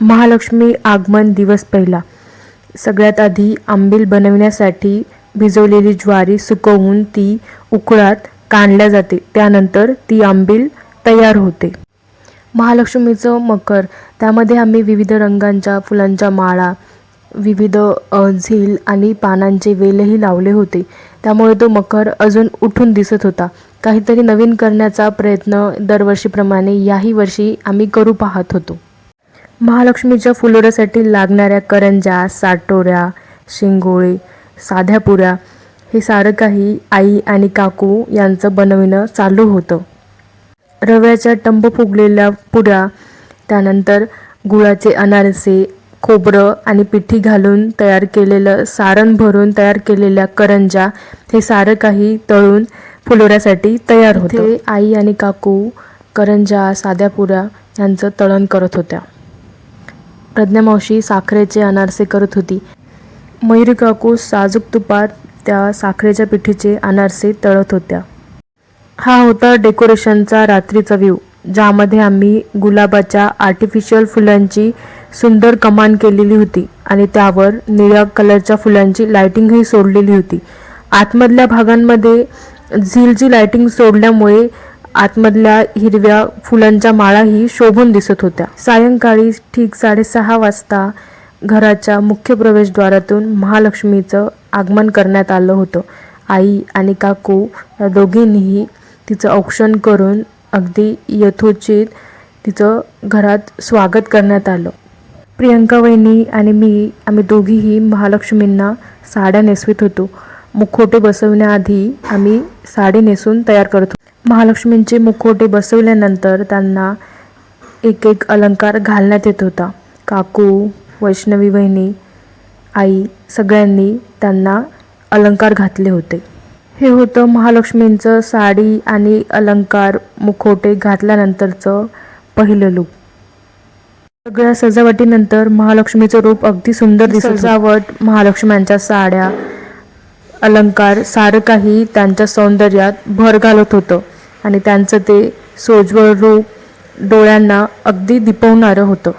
महालक्ष्मी आगमन दिवस पहिला. सगळ्यात आधी आंबील बनविण्यासाठी भिजवलेली ज्वारी सुकवून ती उकळात काढल्या जाते. त्यानंतर ती आंबील तयार होते. महालक्ष्मीचं मकर. त्यामध्ये आम्ही विविध रंगांच्या फुलांच्या माळा विविध झील आणि पानांचे वेलही लावले होते. त्यामुळे तो मकर अजून उठून दिसत होता. काहीतरी नवीन करण्याचा प्रयत्न दरवर्षीप्रमाणे याही वर्षी आम्ही करू पाहत होतो. महालक्ष्मीच्या फुलोऱ्यासाठी लागणाऱ्या करंज्या साटोऱ्या शिंगोळे साध्या पुऱ्या हे सारं काही आई आणि काकू यांचं बनविणं चालू होतं. रव्याच्या टंब फुगलेल्या पुऱ्या त्यानंतर गुळाचे अनारसे खोबरं आणि पिठी घालून तयार केलेलं सारण भरून तयार केलेल्या करंजा हे सारं काही तळून फुलोऱ्यासाठी तयार होते. आई आणि काकू करंजा साध्या पुऱ्या यांचं तळण करत होत्या. प्रज्ञामावशी साखरेचे अनारसे करत होती. मयुरी काकू साजूक तुपात त्या साखरेच्या पिठीचे अनारसे तळत होत्या. हा होता डेकोरेशनचा रात्रीचा व्ह्यू ज्यामध्ये आम्ही गुलाबाच्या आर्टिफिशियल फुलांची सुंदर कमान केलेली होती आणि त्यावर निळ्या कलरच्या फुलांची लायटिंगही सोडलेली होती. आतमधल्या भागांमध्ये झीलची लायटिंग सोडल्यामुळे आतमधल्या हिरव्या फुलांच्या माळाही शोभून दिसत होत्या. सायंकाळी ठीक साडेसहा वाजता घराच्या मुख्य प्रवेशद्वारातून महालक्ष्मीचं आगमन करण्यात आलं होतं. आई आणि काकू या दोघींनीही तिचं औक्षण करून अगदी यथोचित तिचं घरात स्वागत करण्यात आलं. प्रियंका वहिनी आणि मी आम्ही दोघीही महालक्ष्मींना साड्या नेसवीत होतो. मुखोटे बसवण्याआधी आम्ही साडी नेसून तयार करतो महालक्ष्मींचे मुखोटे बसवल्यानंतर त्यांना एक एक अलंकार घालण्यात येत होता. काकू वैष्णवी वहिनी आई सगळ्यांनी त्यांना अलंकार घातले होते. हे होतं महालक्ष्मींचं साडी आणि अलंकार मुखोटे घातल्यानंतरचं पहिलं लूप सगळ्या सजावटीनंतर महालक्ष्मीचं रूप अगदी सुंदर दिसत सजावट महालक्ष्म्यांच्या साड्या अलंकार सारं काही त्यांच्या सौंदर्यात भर घालत होतं. आणि त्यांचं ते सोज्वळ रूप डोळ्यांना अगदी दिपवणारं होतं.